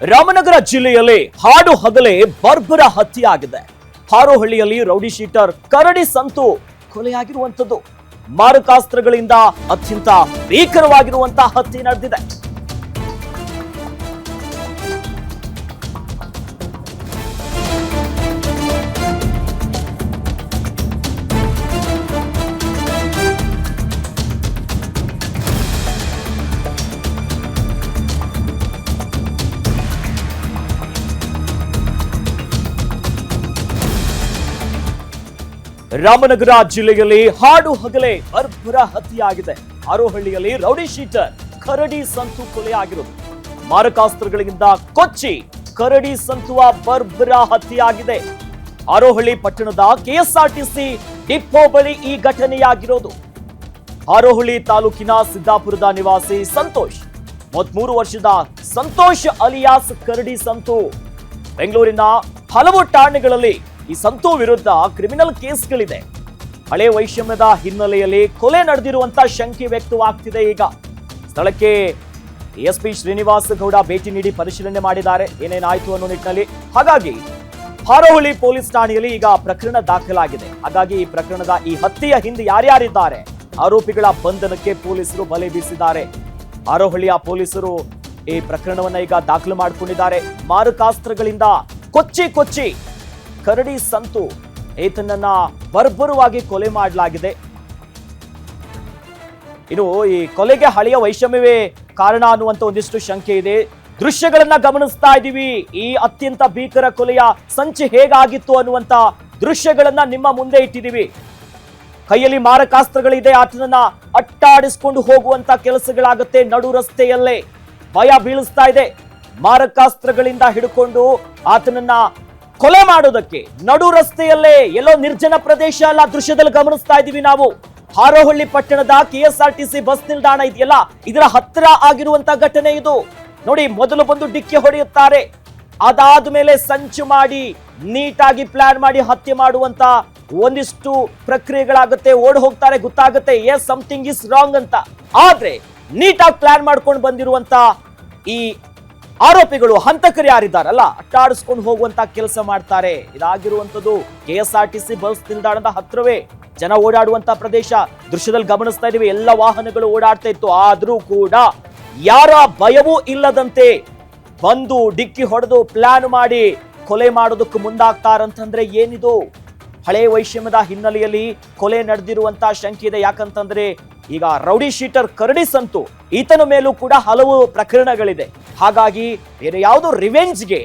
ರಾಮನಗರ ಜಿಲ್ಲೆಯಲ್ಲಿ ಹಾಡು ಹಗಲೇ ಬರ್ಬರ ಹತ್ಯೆಯಾಗಿದೆ ಹಾರೋಹಳ್ಳಿಯಲ್ಲಿ ರೌಡಿ ಶೀಟರ್ ಕರಡಿ ಸಂತು ಕೊಲೆಯಾಗಿರುವಂತದ್ದು ಮಾರಕಾಸ್ತ್ರಗಳಿಂದ ಅತ್ಯಂತ ಭೀಕರವಾಗಿರುವಂತಹ ಹತ್ಯೆ ನಡೆದಿದೆ. ರಾಮನಗರ ಜಿಲ್ಲೆಯಲ್ಲಿ ಹಾಡು ಹಗಲೇ ಅರ್ಭರ ಹತ್ಯೆಯಾಗಿದೆ ಆರೋಹಳ್ಳಿಯಲ್ಲಿ ರೌಡಿ ಶೀಟರ್ ಕರಡಿ ಸಂತು ಕೊಲೆಯಾಗಿರೋದು ಮಾರಕಾಸ್ತ್ರಗಳಿಂದ ಕೊಚ್ಚಿ ಕರಡಿ ಸಂತುವ ಬರ್ಬರ ಹತ್ಯೆಯಾಗಿದೆ ಆರೋಹಳ್ಳಿ ಪಟ್ಟಣದ ಕೆಎಸ್ಆರ್ಟಿಸಿ ಡಿಪೋ ಬಳಿ ಈ ಘಟನೆಯಾಗಿರೋದು. ಆರೋಹಳ್ಳಿ ತಾಲೂಕಿನ ಸಿದ್ದಾಪುರದ ನಿವಾಸಿ ಸಂತೋಷ್. ಮೂವತ್ಮೂರು ವರ್ಷದ ಸಂತೋಷ್ ಅಲಿಯಾಸ್ ಕರಡಿ ಸಂತು. ಬೆಂಗಳೂರಿನ ಹಲವು ಠಾಣೆಗಳಲ್ಲಿ ಈ ಸಂತು ವಿರುದ್ಧ ಕ್ರಿಮಿನಲ್ ಕೇಸ್ಗಳಿದೆ. ಹಳೆ ವೈಷಮ್ಯದ ಹಿನ್ನೆಲೆಯಲ್ಲಿ ಕೊಲೆ ನಡೆದಿರುವಂತ ಶಂಕೆ ವ್ಯಕ್ತವಾಗ್ತಿದೆ ಈಗ. ಸ್ಥಳಕ್ಕೆ ಎಸ್ಪಿ ಶ್ರೀನಿವಾಸ ಗೌಡ ಭೇಟಿ ನೀಡಿ ಪರಿಶೀಲನೆ ಮಾಡಿದ್ದಾರೆ. ಏನೇನಾಯ್ತು ಅನ್ನೋ ನಿಟ್ಟಿನಲ್ಲಿ. ಹಾಗಾಗಿ ಹಾರೋಹಳ್ಳಿ ಪೊಲೀಸ್ ಠಾಣೆಯಲ್ಲಿ ಈಗ ಪ್ರಕರಣ ದಾಖಲಾಗಿದೆ. ಹಾಗಾಗಿ ಈ ಪ್ರಕರಣದ ಈ ಹತ್ಯೆಯ ಹಿಂದೆ ಯಾರ್ಯಾರಿದ್ದಾರೆ? ಆರೋಪಿಗಳ ಬಂಧನಕ್ಕೆ ಪೊಲೀಸರು ಬಲೆ ಬೀಸಿದ್ದಾರೆ. ಹಾರೋಹಳ್ಳಿಯ ಪೊಲೀಸರು ಈ ಪ್ರಕರಣವನ್ನ ಈಗ ದಾಖಲು ಮಾಡಿಕೊಂಡಿದ್ದಾರೆ. ಮಾರಕಾಸ್ತ್ರಗಳಿಂದ ಕೊಚ್ಚಿ ಕೊಚ್ಚಿ ಕರಡಿ ಸಂತು ಈತನನ್ನ ಬರ್ಬರವಾಗಿ ಕೊಲೆ ಮಾಡಲಾಗಿದೆ. ಇನ್ನು ಈ ಕೊಲೆಗೆ ಹಳೆಯ ವೈಷಮ್ಯವೇ ಕಾರಣ ಅನ್ನುವಂತ ಒಂದಿಷ್ಟು ಶಂಕೆ ಇದೆ. ದೃಶ್ಯಗಳನ್ನ ಗಮನಿಸ್ತಾ ಇದ್ದೀವಿ. ಈ ಅತ್ಯಂತ ಭೀಕರ ಕೊಲೆಯ ಸಂಚು ಹೇಗಾಗಿತ್ತು ಅನ್ನುವಂತ ದೃಶ್ಯಗಳನ್ನ ನಿಮ್ಮ ಮುಂದೆ ಇಟ್ಟಿದ್ದೀವಿ. ಕೈಯಲ್ಲಿ ಮಾರಕಾಸ್ತ್ರಗಳಿದೆ, ಆತನನ್ನ ಅಟ್ಟಾಡಿಸ್ಕೊಂಡು ಹೋಗುವಂತ ಕೆಲಸಗಳಾಗುತ್ತೆ ನಡು ರಸ್ತೆಯಲ್ಲೇ. ಭಯ ಬೀಳಿಸ್ತಾ ಇದೆ. ಮಾರಕಾಸ್ತ್ರಗಳಿಂದ ಹಿಡ್ಕೊಂಡು ಆತನನ್ನ ಕೊಲೆ ಮಾಡೋದಕ್ಕೆ ನಡು ರಸ್ತೆಯಲ್ಲೇ ಎಲ್ಲೋ ನಿರ್ಜನ ಪ್ರದೇಶ ಅಲ್ಲ ದೃಶ್ಯದಲ್ಲಿ ಗಮನಿಸ್ತಾ ಇದ್ದೀವಿ ನಾವು. ಹಾರೋಹಳ್ಳಿ ಪಟ್ಟಣದ ಕೆಎಸ್ಆರ್ಟಿಸಿ ಬಸ್ ನಿಲ್ದಾಣ ಇದೆಯಲ್ಲ? ಇದರ ಹತ್ತಿರ ಆಗಿರುವಂತ ಘಟನೆ ಇದು. ನೋಡಿ, ಮೊದಲು ಬಂದು ಡಿಕ್ಕಿ ಹೊಡೆಯುತ್ತಾರೆ. ಅದಾದ ಮೇಲೆ ಸಂಚು ಮಾಡಿ, ನೀಟಾಗಿ ಪ್ಲಾನ್ ಮಾಡಿ ಹತ್ಯೆ ಮಾಡುವಂತ ಒಂದಿಷ್ಟು ಪ್ರಕ್ರಿಯೆಗಳಾಗುತ್ತೆ, ಓಡ್ ಹೋಗ್ತಾರೆ, ಗೊತ್ತಾಗುತ್ತೆ ಎಸ್ ಸಮಥಿಂಗ್ ಇಸ್ ರಾಂಗ್ ಅಂತ. ಆದ್ರೆ, ನೀಟಾಗಿ ಪ್ಲಾನ್ ಮಾಡ್ಕೊಂಡು ಬಂದಿರುವಂತ ಈ ಆರೋಪಿಗಳು ಹಂತಕರು ಯಾರಿದ್ದಾರಲ್ಲ, ಅಟ್ಟಾಡಿಸ್ಕೊಂಡು ಹೋಗುವಂತ ಕೆಲಸ ಮಾಡ್ತಾರೆ. ಇದಾಗಿರುವಂತದ್ದು K S R T C bus ನಿಲ್ದಾಣದ ಹತ್ರವೇ ಜನ ಓಡಾಡುವಂತ ಪ್ರದೇಶ. ದೃಶ್ಯದಲ್ಲಿ ಗಮನಿಸ್ತಾ ಇದೀವಿ ಎಲ್ಲ ವಾಹನಗಳು ಓಡಾಡ್ತಾ ಇತ್ತು. ಆದ್ರೂ ಕೂಡ ಯಾರ ಭಯವೂ ಇಲ್ಲದಂತೆ ಬಂದು ಡಿಕ್ಕಿ ಹೊಡೆದು ಪ್ಲಾನ್ ಮಾಡಿ ಕೊಲೆ ಮಾಡೋದಕ್ಕೆ ಮುಂದಾಗ್ತಾರಂತಂದ್ರೆ ಏನಿದು? ಹಳೆ ವೈಷಮ್ಯದ ಹಿನ್ನೆಲೆಯಲ್ಲಿ ಕೊಲೆ ನಡೆದಿರುವಂತ ಶಂಕೆ ಇದೆ. ಯಾಕಂತಂದ್ರೆ ಈಗ ರೌಡಿ ಶೀಟರ್ ಕರಡಿ ಸಂತು ಈತನ ಮೇಲೂ ಕೂಡ ಹಲವು ಪ್ರಕರಣಗಳಿದೆ. ಹಾಗಾಗಿ ಬೇರೆ ಯಾವುದೋ ರಿವೆಂಜ್ಗೆ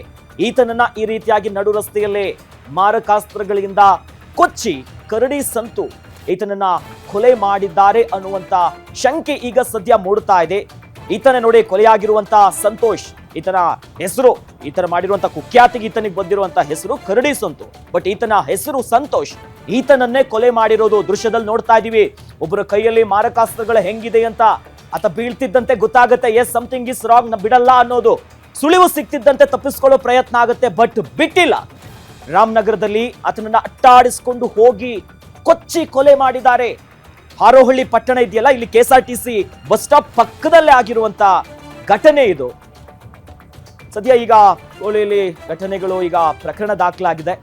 ಈತನನ್ನ ಈ ರೀತಿಯಾಗಿ ನಡು ರಸ್ತೆಯಲ್ಲೇ ಮಾರಕಾಸ್ತ್ರಗಳಿಂದ ಕೊಚ್ಚಿ ಕರಡಿ ಸಂತು ಈತನನ್ನ ಕೊಲೆ ಮಾಡಿದ್ದಾರೆ ಅನ್ನುವಂತ ಶಂಕೆ ಈಗ ಸದ್ಯ ಮೂಡುತ್ತಾ ಇದೆ. ಈತನ ನೋಡಿ ಕೊಲೆಯಾಗಿರುವಂತಹ ಸಂತೋಷ್ ಈತನ ಹೆಸರು ಈತನ ಮಾಡಿರುವಂತ ಕುಖ್ಯಾತಿಗೆ ಈತನಿಗೆ ಬಂದಿರುವಂತ ಹೆಸರು ಕರಡಿ ಸಂತು ಬಟ್ ಈತನ ಹೆಸರು ಸಂತೋಷ್. ಈತನನ್ನೇ ಕೊಲೆ ಮಾಡಿರೋದು ದೃಶ್ಯದಲ್ಲಿ ನೋಡ್ತಾ ಇದೀವಿ. ಒಬ್ಬರ ಕೈಯಲ್ಲಿ ಮಾರಕಾಸ್ತ್ರಗಳು ಹೆಂಗಿದೆ ಅಂತ ಆತ ಬೀಳ್ತಿದ್ದಂತೆ ಗೊತ್ತಾಗುತ್ತೆ ಎಸ್ ಸಮಥಿಂಗ್ ಇಸ್ ರಾಂಗ್ನ ಬಿಡಲ್ಲ ಅನ್ನೋದು. ಸುಳಿವು ಸಿಕ್ತಿದ್ದಂತೆ ತಪ್ಪಿಸ್ಕೊಳ್ಳೋ ಪ್ರಯತ್ನ ಆಗುತ್ತೆ ಬಟ್ ಬಿಟ್ಟಿಲ್ಲ. ರಾಮನಗರದಲ್ಲಿ ಆತನನ್ನ ಅಟ್ಟಾಡಿಸ್ಕೊಂಡು ಹೋಗಿ ಕೊಚ್ಚಿ ಕೊಲೆ ಮಾಡಿದ್ದಾರೆ. ಹಾರೋಹಳ್ಳಿ ಪಟ್ಟಣ ಇದೆಯಲ್ಲ, ಇಲ್ಲಿ K S R T C bus stop ಪಕ್ಕದಲ್ಲೇ ಆಗಿರುವಂತ ಘಟನೆ ಇದು. ಸದ್ಯ ಈಗ ಕೋಳಿಯಲ್ಲಿ ಘಟನೆಗಳು ಈಗ ಪ್ರಕರಣ ದಾಖಲಾಗಿದೆ.